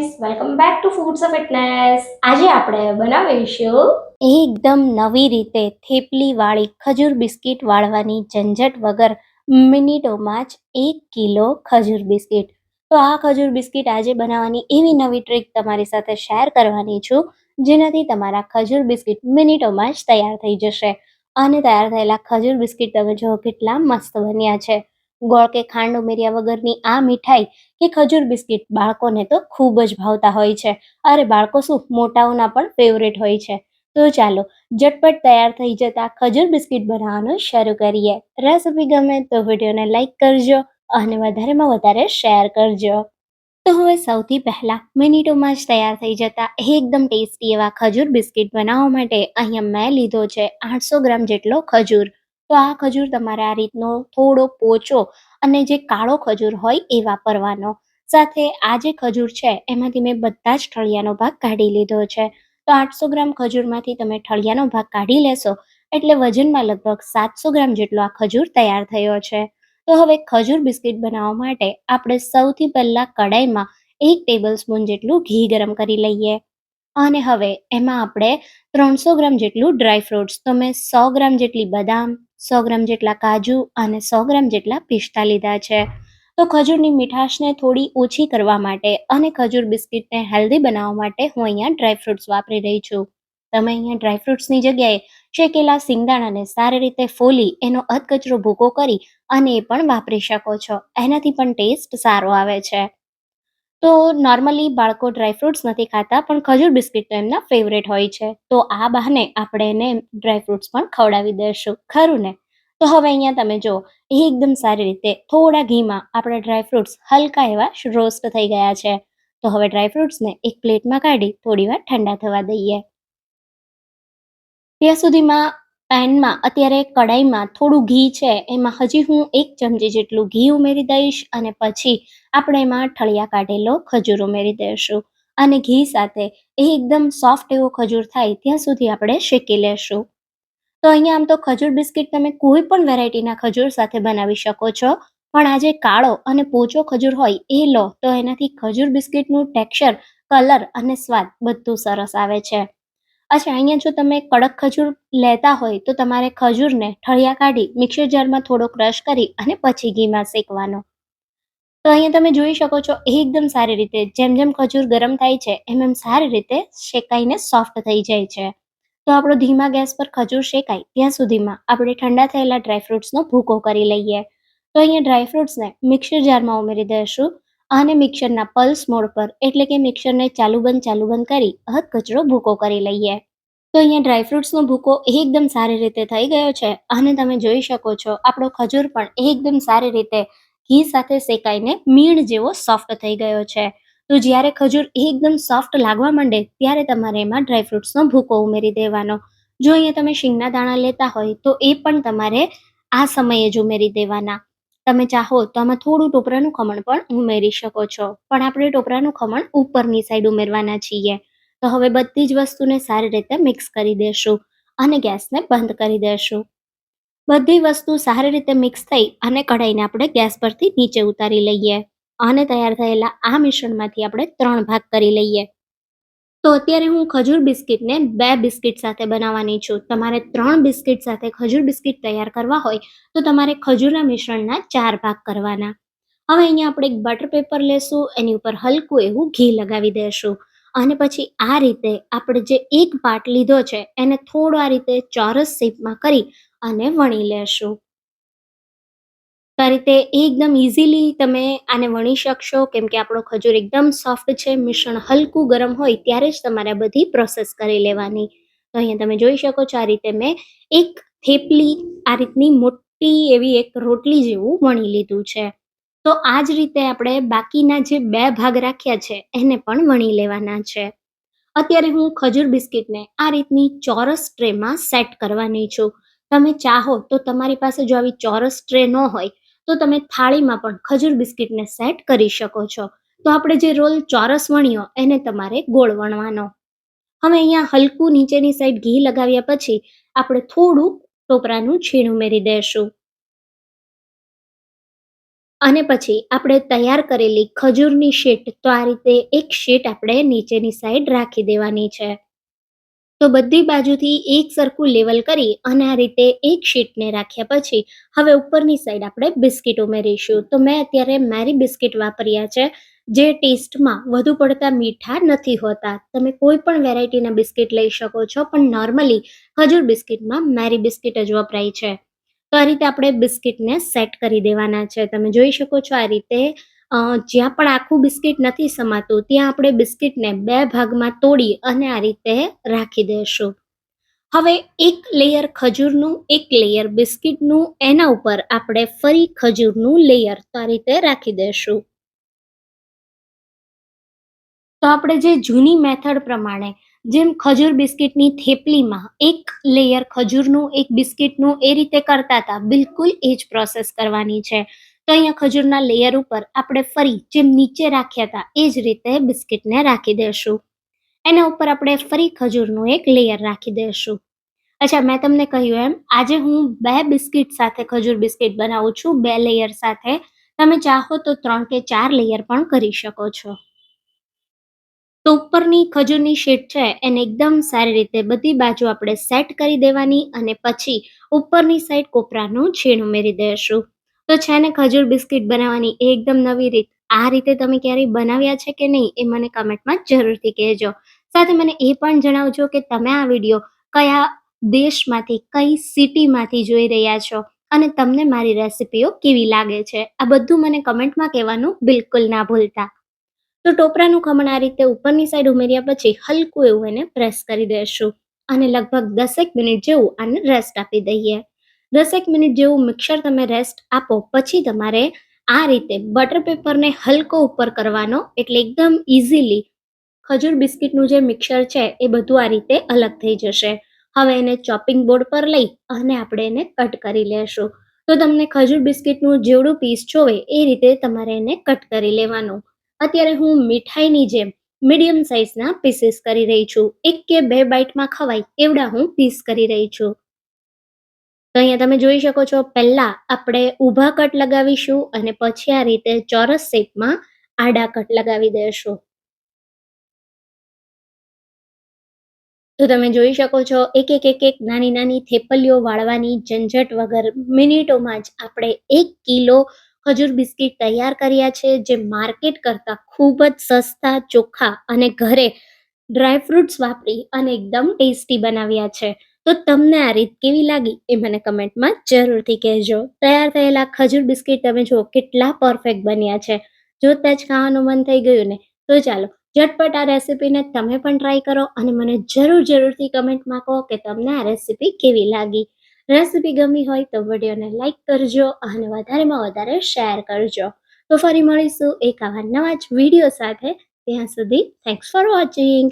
Friends welcome back to foods of fitness આજે આપણે બનાવીશું એકદમ નવી રીતે થેપલીવાળી ખજૂર બિસ્કિટ વાળવાની ઝંઝટ વગર મિનિટોમાં જ એક કિલો ખજૂર બિસ્કિટ. તો આ ખજૂર બિસ્કિટ આજે બનાવવાની એવી નવી ટ્રીક તમારી સાથે શેર કરવાની છું, જેનાથી તમારા ખજૂર બિસ્કિટ મિનિટોમાં જ તૈયાર થઈ જશે. અને તૈયાર થયેલા ખજૂર બિસ્કિટ તમે જુઓ કેટલા મસ્ત બન્યા છે. ગોળ કે ખાંડ ઉમેર્યા વગરની આ મીઠાઈ કે ખજૂર બિસ્કિટ બાળકોને તો ખૂબ જ ભાવતા હોય છે. અરે બાળકો શું? મોટાઓના પણ ફેવરેટ હોય છે. તો ચાલો, ઝટપટ તૈયાર થઈ જતા ખજૂર બિસ્કિટ બનાવવાનું શરૂ કરીએ. રેસીપી ગમે તો વિડીયોને લાઇક કરજો અને વધારેમાં વધારે શેર કરજો. તો હવે સૌથી પહેલાં મિનિટોમાં જ તૈયાર થઈ જતા એકદમ ટેસ્ટી એવા ખજૂર બિસ્કિટ બનાવવા માટે અહીંયા મેં લીધો છે આઠસો ગ્રામ જેટલો ખજૂર. તો આ ખજૂર તમારે આ રીતનો થોડો પોચો અને જે કાળો ખજૂર હોય એ વાપરવાનો. સાથે આ જે ખજૂર છે, એમાંથી મેં બધા જ ઠળિયાનો ભાગ કાઢી લીધો છે. તો આઠસો ગ્રામ ખજૂરમાંથી તમે ઠળિયાનો ભાગ કાઢી લેશો, એટલે વજનમાં લગભગ સાતસો ગ્રામ જેટલો આ ખજૂર તૈયાર થયો છે. તો હવે ખજૂર બિસ્કિટ બનાવવા માટે આપણે સૌથી પહેલાં કડાઈમાં એક ટેબલ સ્પૂન જેટલું ઘી ગરમ કરી લઈએ. અને હવે એમાં આપણે ત્રણસો ગ્રામ જેટલું ડ્રાય ફ્રૂટ્સ, તો મેં સો ગ્રામ જેટલી બદામ સો ગ્રામ જેટલા કાજુ અને સો ગ્રામ જેટલા પિસ્તા લીધા છે. તો ખજૂરની મીઠાશને થોડી ઓછી કરવા માટે અને ખજૂર બિસ્કિટને હેલ્ધી બનાવવા માટે હું અહીંયા ડ્રાયફ્રૂટ્સ વાપરી રહી છું. તમે અહીંયા ડ્રાયફ્રૂટ્સની જગ્યાએ શેકેલા સિંગદાણાને સારી રીતે ફોલી, એનો અધકચરો ભૂકો કરી અને એ પણ વાપરી શકો છો. એનાથી પણ ટેસ્ટ સારો આવે છે. તો નોર્મલી બાળકો ડ્રાય ફ્રૂટ્સ નથી ખાતા, પણ ખજૂર બિસ્કિટ તો એમના ફેવરેટ હોય છે. તો આ બહાને આપણે એને ડ્રાય ફ્રૂટ્સ પણ ખવડાવી દઈશું. ખરું ને? તો હવે અહીંયા તમે જો એકદમ સારી રીતે થોડા ઘીમાં આપણા ડ્રાય ફ્રૂટ્સ હલકા એવા રોસ્ટ થઈ ગયા છે. તો હવે ડ્રાય ફ્રૂટ્સને એક પ્લેટમાં કાઢી થોડી વાર ઠંડા થવા દઈએ. ત્યાં સુધીમાં પેનમાં અત્યારે કડાઈમાં થોડું ઘી છે. એમાં હજી હું એક ચમચી જેટલું ઘી ઉમેરી દઈશ અને પછી આપણે એમાં ઠળિયા કાઢેલો ખજૂર ઉમેરી દઈશું. અને ઘી સાથે એ એકદમ સોફ્ટ એવો ખજૂર થાય ત્યાં સુધી આપણે શેકી લેશું. તો અહીંયા આમ તો ખજૂર બિસ્કિટ તમે કોઈ પણ વેરાયટીના ખજૂર સાથે બનાવી શકો છો. પણ આજે કાળો અને પોચો ખજૂર હોય એ લો તો એનાથી ખજૂર બિસ્કિટનું ટેક્સચર, કલર અને સ્વાદ બધું સરસ આવે છે. અચ્છા, અહીંયા જો તમે કડક ખજૂર લેતા હોય તો તમારે ખજૂરને ઠળિયા કાઢી મિક્સર જારમાં થોડો ક્રશ કરી અને પછી ઘીમાં શેકવાનો. તો અહીંયા તમે જોઈ શકો છો એકદમ સારી રીતે જેમ જેમ ખજૂર ગરમ થાય છે, એમ એમ સારી રીતે શેકાઈને સોફ્ટ થઈ જાય છે. તો આપણો ધીમા ગેસ પર ખજૂર શેકાય ત્યાં સુધીમાં આપણે ઠંડા થયેલા ડ્રાયફ્રૂટ્સનો ભૂકો કરી લઈએ. તો અહીંયા ડ્રાયફ્રૂટ્સને મિક્સર જારમાં ઉમેરી દઈશું. અને મિક્સરના પલ્સ મોડ પર, એટલે કે મિક્સરને ચાલુ બંધ ચાલુ બંધ કરી અહદ કચરો ભૂકો કરી લઈએ. તો અહીંયા ડ્રાયફ્રૂટ્સનો ભૂકો એકદમ સારી રીતે થઈ ગયો છે. અને તમે જોઈ શકો છો, આપણો ખજૂર પણ એકદમ સારી રીતે ઘી સાથે શેકાઈને મીણ જેવો સોફ્ટ થઈ ગયો છે. તો જ્યારે ખજૂર એકદમ સોફ્ટ લાગવા માંડે, ત્યારે તમારે એમાં ડ્રાયફ્રૂટ્સનો ભૂકો ઉમેરી દેવાનો. જો અહીંયા તમે શીંગના દાણા લેતા હોય, તો એ પણ તમારે આ સમયે જ ઉમેરી દેવાના. તમે ચાહો તો આમાં થોડું ટોપરાનું ખમણ પણ ઉમેરી શકો છો. પણ આપણે ટોપરાનું ખમણ ઉપરની સાઈડ ઉમેરવાના છીએ. તો હવે બધી જ વસ્તુને સારી રીતે મિક્સ કરી દેશું અને ગેસને બંધ કરી દેશું. બધી વસ્તુ સારી રીતે મિક્સ થઈ અને કઢાઈને આપણે ગેસ પરથી નીચે ઉતારી લઈએ. અને તૈયાર થયેલા આ મિશ્રણમાંથી આપણે ત્રણ ભાગ કરી લઈએ. તો અત્યારે હું ખજૂર બિસ્કિટને બે બિસ્કિટ સાથે બનાવવાની છું. તમારે ત્રણ બિસ્કિટ સાથે ખજૂર બિસ્કિટ તૈયાર કરવા હોય તો તમારે ખજૂરના મિશ્રણના ચાર ભાગ કરવાના. હવે અહીંયા આપણે એક બટર પેપર લેશું, એની ઉપર હલકું એવું ઘી લગાવી દઈશું અને પછી આ રીતે આપણે જે એક પાટ લીધો છે, એને થોડો આ રીતે ચોરસ શેપમાં કરી અને વણી લેશું. તો આ રીતે એકદમ ઇઝીલી તમે આને વણી શકશો. કેમ કે આપણો ખજૂર એકદમ સોફ્ટ છે, મિશ્રણ હલકું ગરમ હોય ત્યારે જ તમારે બધી પ્રોસેસ કરી લેવાની. તો અહીંયા તમે જોઈ શકો છો આ રીતે મેં એક થેપલી આ રીતની મોટી એવી એક રોટલી જેવું વણી લીધું છે. તો આ જ રીતે આપણે બાકીના જે બે ભાગ રાખ્યા છે એને પણ વણી લેવાના છે. અત્યારે હું ખજૂર બિસ્કિટને આ રીતની ચોરસ ટ્રેમાં સેટ કરવાની છું. તમે ચાહો તો તમારી પાસે જો આવી ચોરસ ટ્રે ન હોય તો તમે થાળીમાં પણ ખજૂર બિસ્કિટને સેટ કરી શકો છો. તો આપણે જે રોલ ચોરસ વણ્યો એને તમારે ગોળ વણવાનો. હવે અહીંયા હલકું નીચેની સાઈડ ઘી લગાવ્યા પછી આપણે થોડું ટોપરાનું છીણ ઉમેરી દઈશું અને પછી આપણે તૈયાર કરેલી ખજૂરની શીટ તો આ રીતે એક શીટ આપણે નીચેની સાઈડ રાખી દેવાની છે. તો બધી બાજુથી એક સરખું લેવલ કરી અને આ રીતે એક શીટને રાખ્યા પછી હવે ઉપરની સાઈડ આપણે બિસ્કિટ ઉમેરીશું. તો મેં અત્યારે મેરી બિસ્કિટ વાપર્યા છે, જે ટેસ્ટમાં વધુ પડતા મીઠા નથી હોતા. તમે કોઈ પણ વેરાયટીના બિસ્કિટ લઈ શકો છો, પણ નોર્મલી ખજૂર બિસ્કિટમાં મેરી બિસ્કિટ જ વપરાય છે. તો આ રીતે આપણે બિસ્કિટને સેટ કરી દેવાના છે. તમે જોઈ શકો છો આ રીતે જ્યાં પણ આખું બિસ્કિટ નથી સમાતું, ત્યાં આપણે બિસ્કિટને બે ભાગમાં તોડી અને આ રીતે રાખી દઈશું હવે એક લેયર ખજૂરનું, એક લેયર બિસ્કિટનું, એના ઉપર આપણે ફરી ખજૂરનું લેયર તો આ રીતે રાખી દઈશું તો આપણે જે જૂની મેથડ પ્રમાણે જેમ ખજૂર બિસ્કિટની થેપલીમાં એક લેયર ખજૂરનું, એક બિસ્કિટનું એ રીતે કરતા હતા, બિલકુલ એ જ પ્રોસેસ કરવાની છે. તો અહીંયા ખજૂરના લેયર ઉપર આપણે ફરી જેમ નીચે રાખ્યા હતા, એ જ રીતે બિસ્કિટને રાખી દઈશું એના ઉપર આપણે ફરી ખજૂરનું એક લેયર રાખી દઈશું અચ્છા, મેં તમને કહ્યું એમ, આજે હું બે બિસ્કિટ સાથે ખજૂર બિસ્કિટ બનાવું છું, બે લેયર સાથે. તમે ચાહો તો ત્રણ કે ચાર લેયર પણ કરી શકો છો. તો ઉપરની ખજૂરની શીટ છે, એને એકદમ સારી રીતે બધી બાજુ આપણે સેટ કરી દેવાની અને પછી ઉપરની સાઈડ કોપરાનું છીણ ઉમેરી દઈશું તો છે ને ખજૂર બિસ્કિટ બનાવવાની એકદમ નવી રીત. આ રીતે તમે ક્યારેય બનાવ્યા છે કે નહીં એ મને કમેન્ટમાં જરૂરથી કહેજો. સાથે મને એ પણ જણાવજો કે તમે આ વીડિયો કયા દેશમાંથી, કઈ સિટીમાંથી જોઈ રહ્યા છો અને તમને મારી રેસિપીઓ કેવી લાગે છે. આ બધું મને કમેન્ટમાં કહેવાનું બિલકુલ ના ભૂલતા. તો ટોપરાનું ખમણ આ રીતે ઉપરની સાઈડ ઉમેર્યા પછી હલકું એવું એને પ્રેસ કરી દઈશું અને લગભગ દસેક મિનિટ જેવું આને રેસ્ટ આપી દઈએ. દસેક મિનિટ જેવું મિક્સર તમે રેસ્ટ આપો, પછી તમારે આ રીતે બટર પેપરને હલકો ઉપર કરવાનો, એટલે એકદમ ઇઝીલી ખજૂર બિસ્કિટનું જે મિક્સર છે, એ બધું આ રીતે અલગ થઈ જશે. હવે એને ચોપિંગ બોર્ડ પર લઈ અને આપણે એને કટ કરી લેશું. તો તમને ખજૂર બિસ્કિટનું જેવડું પીસ જોવે, એ રીતે તમારે એને કટ કરી લેવાનું. અત્યારે હું મીઠાઈની જેમ મીડિયમ સાઇઝના પીસીસ કરી રહી છું. એક કે બે બાઇટમાં ખવાય, એવડા હું પીસ કરી રહી છું. તો અહીંયા તમે જોઈ શકો છો, પહેલા આપણે ઊભા કટ લગાવીશું અને પછી આ રીતે ચોરસ શેપમાં આડા કટ લગાવી દઈશું. તો તમે જોઈ શકો છો, એક એક એક એક નાની નાની થેપલીઓ વાળવાની ઝંઝટ વગર મિનિટોમાં જ આપણે એક કિલો ખજૂર બિસ્કિટ તૈયાર કર્યા છે, જે માર્કેટ કરતાં ખૂબ જ સસ્તા, ચોખ્ખા અને ઘરે ડ્રાયફ્રૂટ્સ વાપરી અને એકદમ ટેસ્ટી બનાવ્યા છે. તો તમને આ રીત કેવી લાગી એ મને કમેન્ટમાં જરૂરથી કહેજો. તૈયાર થયેલા ખજૂર બિસ્કિટ તમે જુઓ, કેટલા પરફેક્ટ બન્યા છે. જોતાં જ ખાવાનું મન થઈ ગયું ને. તો ચાલો, ઝટપટ આ રેસીપીને તમે પણ ટ્રાય કરો અને મને જરૂર જરૂરથી કમેન્ટમાં કહો કે તમને આ રેસીપી કેવી લાગી. રેસીપી ગમી હોય તો વિડીયોને લાઇક કરજો અને વધારેમાં વધારે શેર કરજો. તો ફરી મળીશું એક આવા નવા જ વીડિયો સાથે. ત્યાં સુધી થેન્ક્સ ફોર વોચિંગ